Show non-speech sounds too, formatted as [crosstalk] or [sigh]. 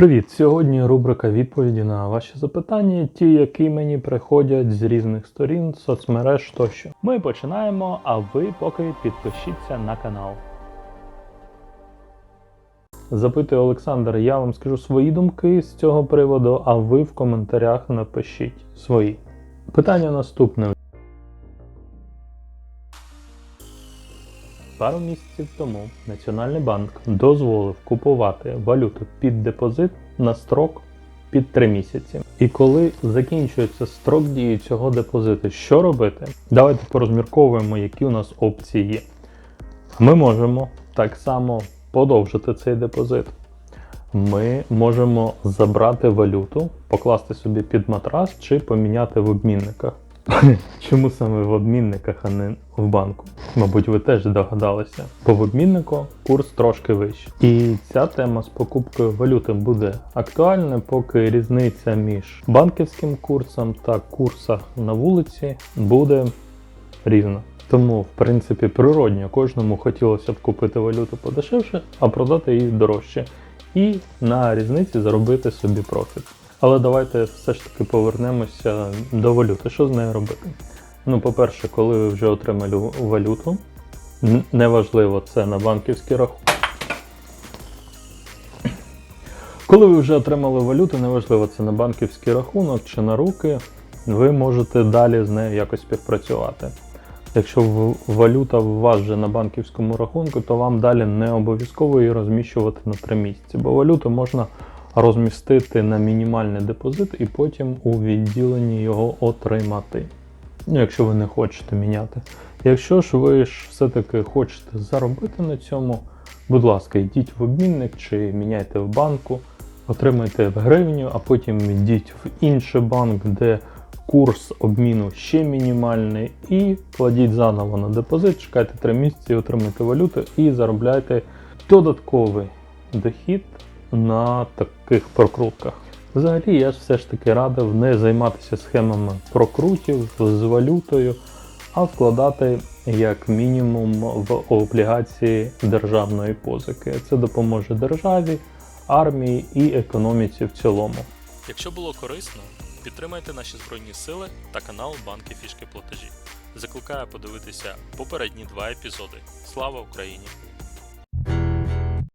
Привіт! Сьогодні рубрика відповіді на ваші запитання, ті, які мені приходять з різних сторін, соцмереж тощо. Ми починаємо, а ви поки підпишіться на канал. Запитує Олександр, я вам скажу свої думки з цього приводу, а ви в коментарях напишіть свої. Питання наступне. Пару місяців тому Національний банк дозволив купувати валюту під депозит на строк під 3 місяці. І коли закінчується строк дії цього депозиту, що робити? Давайте порозмірковуємо, які у нас опції є. Ми можемо так само подовжити цей депозит. Ми можемо забрати валюту, покласти собі під матрас чи поміняти в обмінниках. [laughs] Чому саме в обмінниках, а не в банку? Мабуть, ви теж догадалися. Бо в обміннику курс трошки вищий. І ця тема з покупкою валюти буде актуальна, поки різниця між банківським курсом та курсом на вулиці буде різна. Тому, в принципі, природньо кожному хотілося б купити валюту подешевше, а продати її дорожче. І на різниці заробити собі профіт. Але давайте все ж таки повернемося до валюти. Що з нею робити? Ну, по-перше, коли ви вже отримали валюту, неважливо, це на банківський рахунок. Коли ви вже отримали валюту, неважливо, це на банківський рахунок чи на руки, ви можете далі з нею якось співпрацювати. Якщо валюта у вас вже на банківському рахунку, то вам далі не обов'язково її розміщувати на 3 місяці, бо валюту можна розмістити на мінімальний депозит і потім у відділенні його отримати. Ну, якщо ви не хочете міняти. Якщо ж ви ж все-таки хочете заробити на цьому, будь ласка, йдіть в обмінник чи міняйте в банку, отримайте в гривню, а потім йдіть в інший банк, де курс обміну ще мінімальний, і кладіть заново на депозит, чекайте 3 місяці, отримайте валюту і заробляйте додатковий дохід на таких прокрутках. Взагалі, я ж все ж таки радив не займатися схемами прокрутів з валютою, а вкладати як мінімум в облігації державної позики. Це допоможе державі, армії і економіці в цілому. Якщо було корисно, підтримайте наші збройні сили та канал Банки Фішки Платежі. Закликаю подивитися попередні два епізоди. Слава Україні!